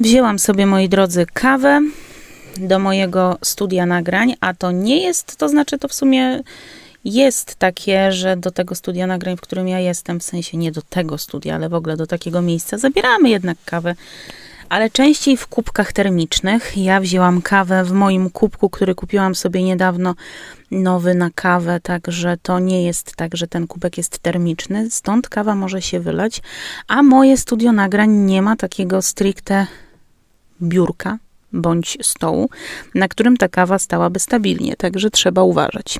Wzięłam sobie, moi drodzy, kawę do mojego studia nagrań, a to nie jest, to znaczy to w sumie jest takie, że do tego studia nagrań, w którym ja jestem, w sensie nie do tego studia, ale w ogóle do takiego miejsca, zabieramy jednak kawę, ale częściej w kubkach termicznych. Ja wzięłam kawę w moim kubku, który kupiłam sobie niedawno, nowy na kawę, także to nie jest tak, że ten kubek jest termiczny, stąd kawa może się wylać, a moje studio nagrań nie ma takiego stricte biurka bądź stołu, na którym ta kawa stałaby stabilnie, także trzeba uważać.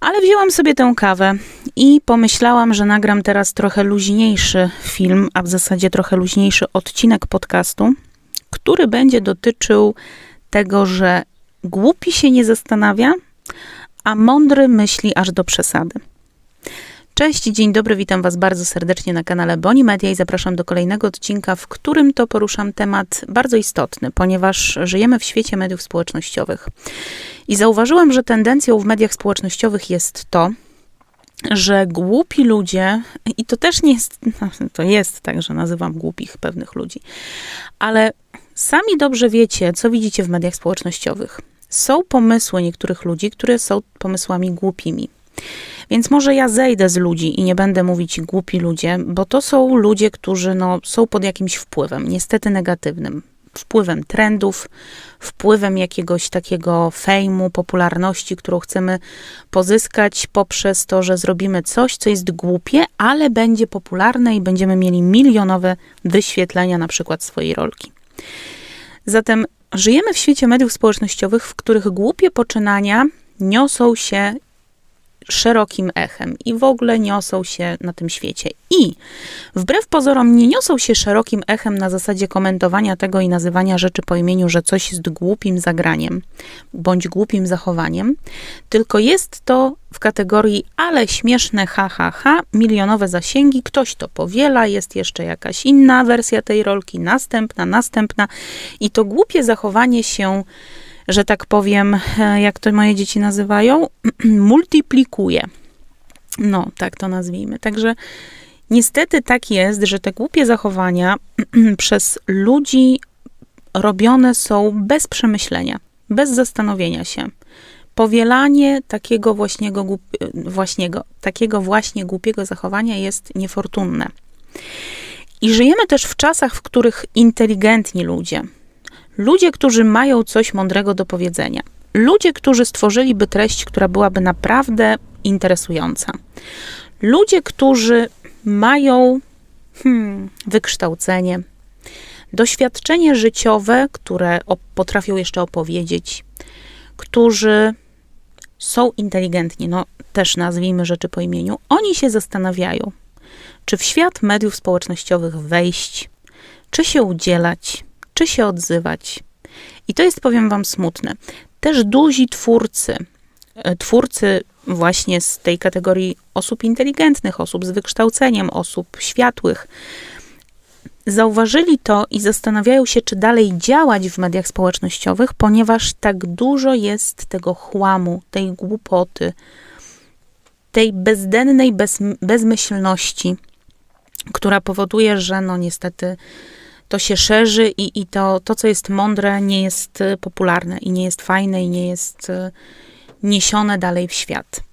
Ale wzięłam sobie tę kawę i pomyślałam, że nagram teraz trochę luźniejszy film, a w zasadzie trochę luźniejszy odcinek podcastu, który będzie dotyczył tego, że głupi się nie zastanawia, a mądry myśli aż do przesady. Cześć, dzień dobry, witam Was bardzo serdecznie na kanale Boni Media i zapraszam do kolejnego odcinka, w którym to poruszam temat bardzo istotny, ponieważ żyjemy w świecie mediów społecznościowych. I zauważyłam, że tendencją w mediach społecznościowych jest to, że głupi ludzie, i to też nie jest, to jest tak, że nazywam głupich pewnych ludzi, ale sami dobrze wiecie, co widzicie w mediach społecznościowych. Są pomysły niektórych ludzi, które są pomysłami głupimi. Więc może ja zejdę z ludzi i nie będę mówić głupi ludzie, bo to są ludzie, którzy no, są pod jakimś wpływem, niestety negatywnym. Wpływem trendów, wpływem jakiegoś takiego fejmu, popularności, którą chcemy pozyskać poprzez to, że zrobimy coś, co jest głupie, ale będzie popularne i będziemy mieli milionowe wyświetlenia na przykład swojej rolki. Zatem żyjemy w świecie mediów społecznościowych, w których głupie poczynania niosą się szerokim echem i w ogóle niosą się na tym świecie. I wbrew pozorom nie niosą się szerokim echem na zasadzie komentowania tego i nazywania rzeczy po imieniu, że coś jest głupim zagraniem bądź głupim zachowaniem, tylko jest to w kategorii ale śmieszne ha ha ha, milionowe zasięgi, ktoś to powiela, jest jeszcze jakaś inna wersja tej rolki, następna, następna i to głupie zachowanie się że tak powiem, e, jak to moje dzieci nazywają, multiplikuje. No, tak to nazwijmy. Także niestety tak jest, że te głupie zachowania przez ludzi robione są bez przemyślenia, bez zastanowienia się. Powielanie takiego właśniego, właśniego, takiego właśnie głupiego zachowania jest niefortunne. I żyjemy też w czasach, w których inteligentni ludzie, Ludzie, którzy mają coś mądrego do powiedzenia. Ludzie, którzy stworzyliby treść, która byłaby naprawdę interesująca. Ludzie, którzy mają hmm, wykształcenie, doświadczenie życiowe, które potrafią jeszcze opowiedzieć, którzy są inteligentni, no też nazwijmy rzeczy po imieniu, oni się zastanawiają, czy w świat mediów społecznościowych wejść, czy się udzielać, czy się odzywać. I to jest, powiem Wam, smutne. Też duzi twórcy, e, twórcy właśnie z tej kategorii osób inteligentnych, osób z wykształceniem, osób światłych, zauważyli to i zastanawiają się, czy dalej działać w mediach społecznościowych, ponieważ tak dużo jest tego chłamu, tej głupoty, tej bezdennej bez, bezmyślności, która powoduje, że no niestety to się szerzy i, i to, to, co jest mądre, nie jest y, popularne i nie jest fajne i nie jest y, niesione dalej w świat.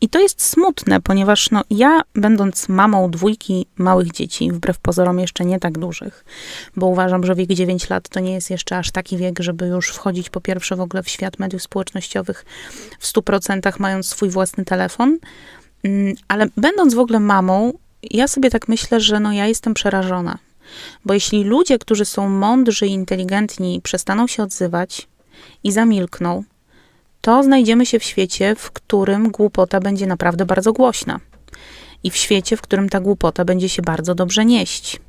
I to jest smutne, ponieważ no, ja, będąc mamą dwójki małych dzieci, wbrew pozorom jeszcze nie tak dużych, bo uważam, że wiek 9 lat to nie jest jeszcze aż taki wiek, żeby już wchodzić po pierwsze w ogóle w świat mediów społecznościowych w 100% mając swój własny telefon, mm, ale będąc w ogóle mamą, ja sobie tak myślę, że no, ja jestem przerażona. Bo jeśli ludzie, którzy są mądrzy i inteligentni, przestaną się odzywać i zamilkną, to znajdziemy się w świecie, w którym głupota będzie naprawdę bardzo głośna. I w świecie, w którym ta głupota będzie się bardzo dobrze nieść.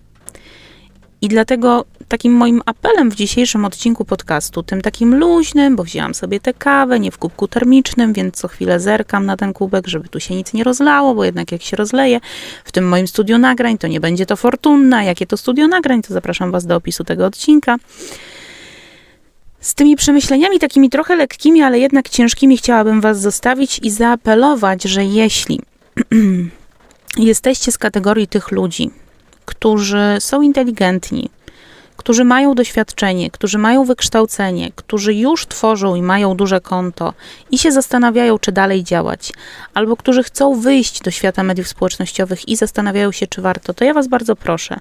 I dlatego takim moim apelem w dzisiejszym odcinku podcastu, tym takim luźnym, bo wzięłam sobie tę kawę, nie w kubku termicznym, więc co chwilę zerkam na ten kubek, żeby tu się nic nie rozlało, bo jednak jak się rozleje w tym moim studiu nagrań, to nie będzie to fortunna. Jakie to studio nagrań, to zapraszam Was do opisu tego odcinka. Z tymi przemyśleniami takimi trochę lekkimi, ale jednak ciężkimi chciałabym Was zostawić i zaapelować, że jeśli jesteście z kategorii tych ludzi, którzy są inteligentni, którzy mają doświadczenie, którzy mają wykształcenie, którzy już tworzą i mają duże konto i się zastanawiają, czy dalej działać, albo którzy chcą wyjść do świata mediów społecznościowych i zastanawiają się, czy warto, to ja Was bardzo proszę,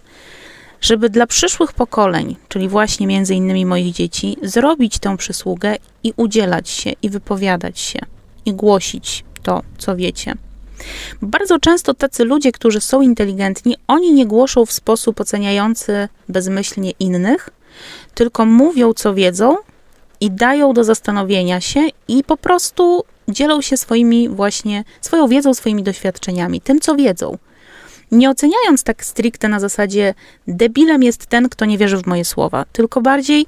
żeby dla przyszłych pokoleń, czyli właśnie między innymi moich dzieci, zrobić tę przysługę i udzielać się, i wypowiadać się, i głosić to, co wiecie. Bardzo często tacy ludzie, którzy są inteligentni, oni nie głoszą w sposób oceniający bezmyślnie innych, tylko mówią, co wiedzą i dają do zastanowienia się i po prostu dzielą się swoimi właśnie, swoją wiedzą, swoimi doświadczeniami, tym, co wiedzą. Nie oceniając tak stricte na zasadzie debilem jest ten, kto nie wierzy w moje słowa, tylko bardziej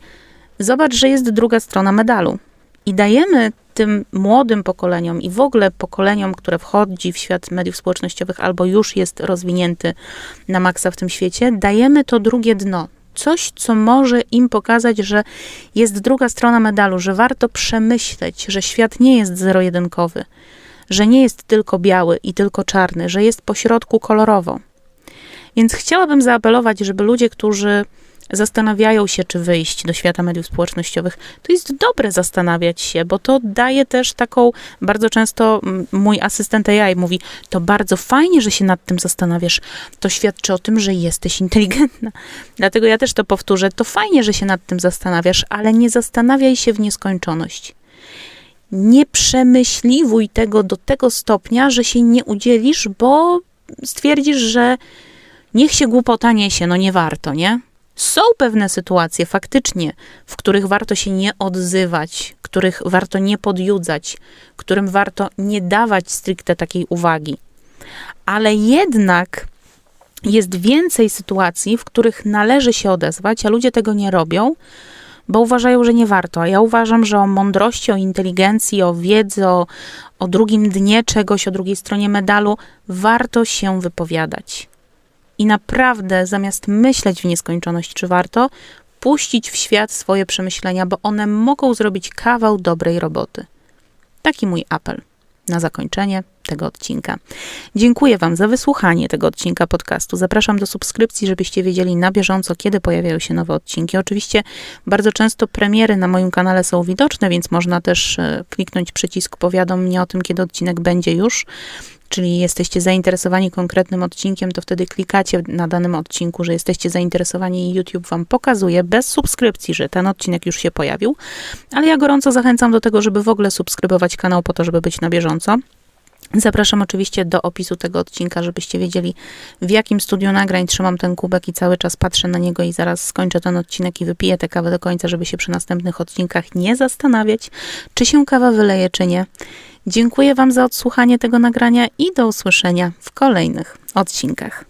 zobacz, że jest druga strona medalu. I dajemy tym młodym pokoleniom i w ogóle pokoleniom, które wchodzi w świat mediów społecznościowych albo już jest rozwinięty na maksa w tym świecie, dajemy to drugie dno. Coś, co może im pokazać, że jest druga strona medalu, że warto przemyśleć, że świat nie jest zero-jedynkowy, że nie jest tylko biały i tylko czarny, że jest pośrodku kolorowo. Więc chciałabym zaapelować, żeby ludzie, którzy zastanawiają się, czy wyjść do świata mediów społecznościowych, to jest dobre zastanawiać się, bo to daje też taką, bardzo często mój asystent AI mówi, to bardzo fajnie, że się nad tym zastanawiasz. To świadczy o tym, że jesteś inteligentna. Dlatego ja też to powtórzę, to fajnie, że się nad tym zastanawiasz, ale nie zastanawiaj się w nieskończoność. Nie przemyśliwuj tego do tego stopnia, że się nie udzielisz, bo stwierdzisz, że niech się głupota niesie, no nie warto, nie? Są pewne sytuacje faktycznie, w których warto się nie odzywać, których warto nie podjudzać, którym warto nie dawać stricte takiej uwagi. Ale jednak jest więcej sytuacji, w których należy się odezwać, a ludzie tego nie robią, bo uważają, że nie warto. A ja uważam, że o mądrości, o inteligencji, o wiedzy, o, o drugim dnie czegoś, o drugiej stronie medalu warto się wypowiadać i naprawdę zamiast myśleć w nieskończoność, czy warto, puścić w świat swoje przemyślenia, bo one mogą zrobić kawał dobrej roboty. Taki mój apel na zakończenie tego odcinka. Dziękuję Wam za wysłuchanie tego odcinka podcastu. Zapraszam do subskrypcji, żebyście wiedzieli na bieżąco, kiedy pojawiają się nowe odcinki. Oczywiście bardzo często premiery na moim kanale są widoczne, więc można też e, kliknąć przycisk powiadom mnie o tym, kiedy odcinek będzie już czyli jesteście zainteresowani konkretnym odcinkiem, to wtedy klikacie na danym odcinku, że jesteście zainteresowani i YouTube Wam pokazuje bez subskrypcji, że ten odcinek już się pojawił. Ale ja gorąco zachęcam do tego, żeby w ogóle subskrybować kanał po to, żeby być na bieżąco. Zapraszam oczywiście do opisu tego odcinka, żebyście wiedzieli, w jakim studiu nagrań trzymam ten kubek i cały czas patrzę na niego i zaraz skończę ten odcinek i wypiję tę kawę do końca, żeby się przy następnych odcinkach nie zastanawiać, czy się kawa wyleje, czy nie. Dziękuję Wam za odsłuchanie tego nagrania i do usłyszenia w kolejnych odcinkach.